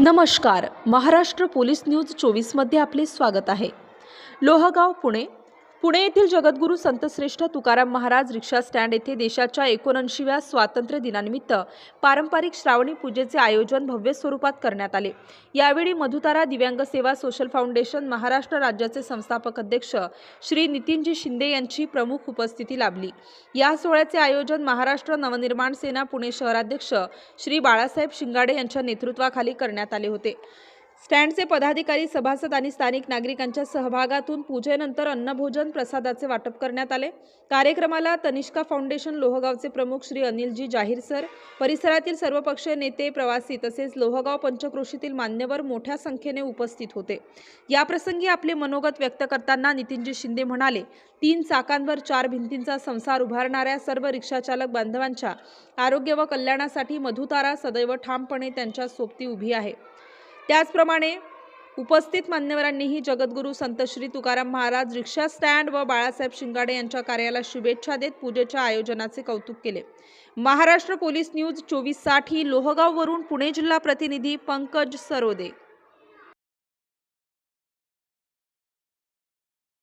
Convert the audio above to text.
नमस्कार. Maharashtra police news चोवीसमध्ये आपले स्वागत आहे. लोहगाव पुणे पुणे येथील जगद्गुरू संतश्रेष्ठ तुकाराम महाराज रिक्षा स्टँड येथे देशाच्या एकोणऐंशीव्या स्वातंत्र्य दिनानिमित्त पारंपरिक श्रावणी पूजेचे आयोजन भव्य स्वरूपात करण्यात आले. यावेळी मधुतारा दिव्यांग सेवा सोशल फाउंडेशन महाराष्ट्र राज्याचे संस्थापक अध्यक्ष श्री नितीनजी शिंदे यांची प्रमुख उपस्थिती लाभली. या सोहळ्याचे आयोजन महाराष्ट्र नवनिर्माण सेना पुणे शहराध्यक्ष श्री बाळासाहेब शिंगाडे यांच्या नेतृत्वाखाली करण्यात आले होते. स्टँडचे पदाधिकारी सभासद आणि स्थानिक नागरिकांच्या सहभागातून पूजेनंतर अन्नभोजन प्रसादाचे वाटप करण्यात आले. कार्यक्रमाला तनिष्का फाउंडेशन लोहगावचे प्रमुख श्री अनिलजी जाहीर सर परिसरातील सर्वपक्षीय नेते प्रवासी तसेच लोहगाव पंचक्रोशीतील मान्यवर मोठ्या संख्येने उपस्थित होते. याप्रसंगी आपले मनोगत व्यक्त करताना नितीनजी शिंदे म्हणाले तीन चाकांवर चार भिंतींचा संसार उभारणाऱ्या सर्व रिक्षाचालक बांधवांच्या आरोग्य व कल्याणासाठी मधुतारा सदैव ठामपणे त्यांच्या सोबती उभी आहे. त्याचप्रमाणे उपस्थित मान्यवरांनीही जगद्गुरू संत श्री तुकाराम महाराज रिक्षा स्टँड व बाळासाहेब शिंगाडे यांच्या कार्याला शुभेच्छा देत पूजेच्या आयोजनाचे कौतुक केले. महाराष्ट्र पोलीस न्यूज चोवीससाठी लोहगाववरून पुणे जिल्हा प्रतिनिधी पंकज सरोदे.